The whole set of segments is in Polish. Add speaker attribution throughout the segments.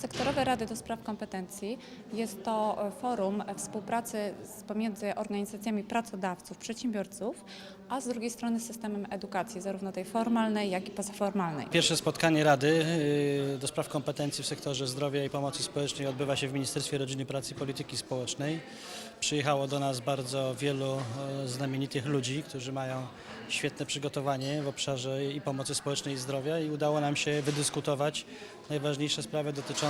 Speaker 1: Sektorowe Rady do Spraw Kompetencji jest to e, forum współpracy pomiędzy organizacjami pracodawców, przedsiębiorców, a z drugiej strony systemem edukacji, zarówno tej formalnej, jak i pozaformalnej.
Speaker 2: Pierwsze spotkanie Rady y, do spraw kompetencji w sektorze zdrowia i pomocy społecznej odbywa się w Ministerstwie Rodziny, Pracy i Polityki Społecznej. Przyjechało do nas bardzo wielu e, znamienitych ludzi, którzy mają świetne przygotowanie w obszarze i pomocy społecznej i zdrowia i udało nam się wydyskutować najważniejsze sprawy dotyczące,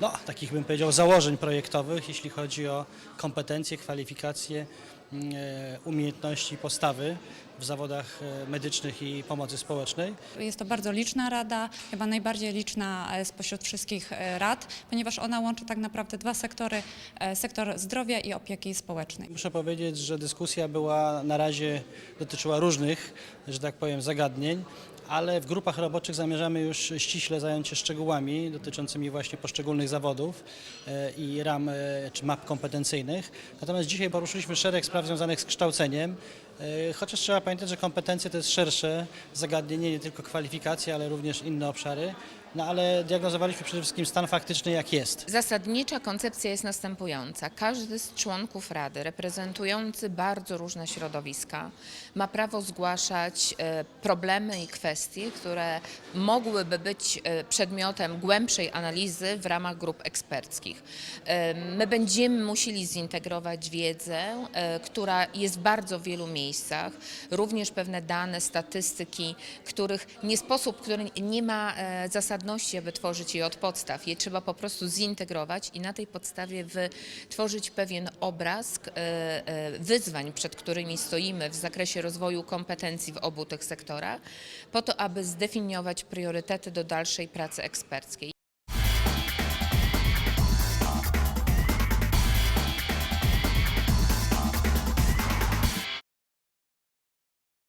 Speaker 2: no, takich bym powiedział, założeń projektowych, jeśli chodzi o kompetencje, kwalifikacje, mm, e, umiejętności i postawy w zawodach e, medycznych i pomocy społecznej.
Speaker 1: Jest to bardzo liczna rada, chyba najbardziej liczna e, spośród wszystkich rad, ponieważ ona łączy tak naprawdę dwa sektory, sektor zdrowia i opieki społecznej.
Speaker 2: Muszę powiedzieć, że dyskusja była na razie dotyczyła różnych, że tak powiem, zagadnień, ale w grupach roboczych zamierzamy już ściśle zająć się szczegółami dotyczącymi właśnie poszczególnych zawodów e, i ram e, czy map kompetencyjnych. Natomiast dzisiaj poruszyliśmy szereg spraw związanych z kształceniem, e, chociaż trzeba pamiętać, że kompetencje to jest szersze zagadnienie, nie tylko kwalifikacje, ale również inne obszary. No ale diagnozowaliśmy przede wszystkim stan faktyczny jak jest.
Speaker 3: Zasadnicza koncepcja jest następująca. Każdy z członków Rady reprezentujący bardzo różne środowiska ma prawo zgłaszać e, problemy i kwestie, które mogłyby być e, przedmiotem głębszej analizy w ramach grup eksperckich. E, My będziemy musieli zintegrować wiedzę, która jest w bardzo wielu miejscach, również pewne dane, statystyki, których nie sposób, który nie ma e, zasadności, aby tworzyć je od podstaw. Je trzeba po prostu zintegrować i na tej podstawie wytworzyć pewien obraz e, e, wyzwań, przed którymi stoimy w zakresie rozwoju kompetencji w obu tych sektorach, po to, aby zdefiniować priorytety do dalszej pracy eksperckiej.